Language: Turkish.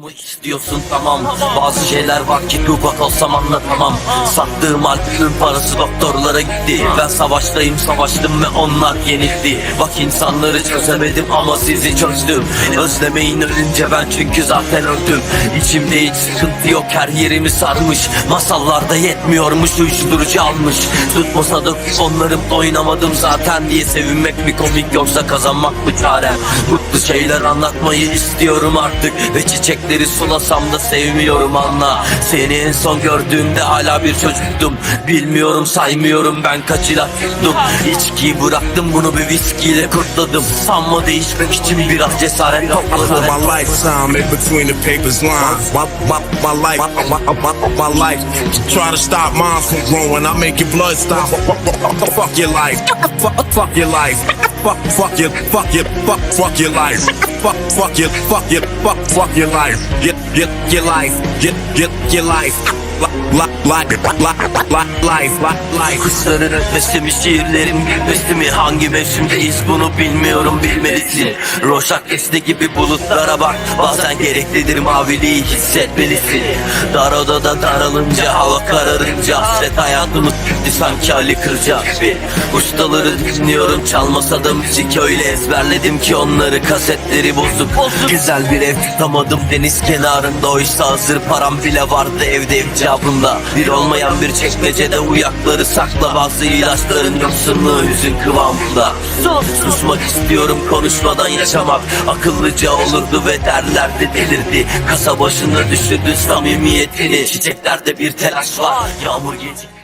Mu istiyorsun? Tamam. Bazı şeyler var ki dupak olsam anlatamam Sattığım albümün parası doktorlara gitti. Ben savaştayım savaştım ve onlar yenildi. Bak insanları çözemedim ama sizi çözdüm. Özlemeyin ölünce ben çünkü zaten öldüm. İçimde hiç sıkıntı yok her yerimi sarmış. Masallarda yetmiyormuş uyuşturucu almış. Tutmasa da onlarımla oynamadım zaten diye Sevinmek mi komik yoksa kazanmak mı çare? Mutlu şeyler anlatmayı istiyorum artık. Ve çiçekleri sulasam da sevmiyorum anla Seni en son gördüğümde hala bir çocuktum Bilmiyorum saymıyorum ben kaç ilaç tuttum İçkiyi bıraktım bunu bir viskiyle kurtladım Sanma değişmek için biraz cesaret topladım my lifetime in between the papers lines. My, life, my, life. Try to stop mine make your blood stop. Fuck your life. Fuck your life. Fuck, fuck your, fuck your, fuck, fuck your life. Fuck, fuck your, fuck your, fuck, fuck your life. Get, get, your life. Get, get, your life. Life, life. Kuşların ötmesi mi şiirlerim? Gülmesi mi? Hangi mevsimdeyiz? Bunu bilmiyorum bilmelisin. Roşak esni gibi bulutlara bak. Bazen gereklidir maviliği hissetmelisin. Dar odada daralınca hava kararınca Hasret hayatımı gitti sanki Ali Kırca gibi Ustaları dinliyorum çalmasa da müzik öyle ezberledim ki onları kasetleri bozuk Güzel bir ev tutamadım. Deniz kenarında Oysa hazır param bile vardı evde icabında Bir olmayan bir çekmecede uyakları sakla. Bazı ilaçların yoksunluğu hüzün kıvamında. Susmak istiyorum konuşmadan yaşamak. Akıllıca olurdu ve derlerdi delirdi. Kasa başına düşürdü samimiyetini. Çiçeklerde bir telaş var Yağmur gecikti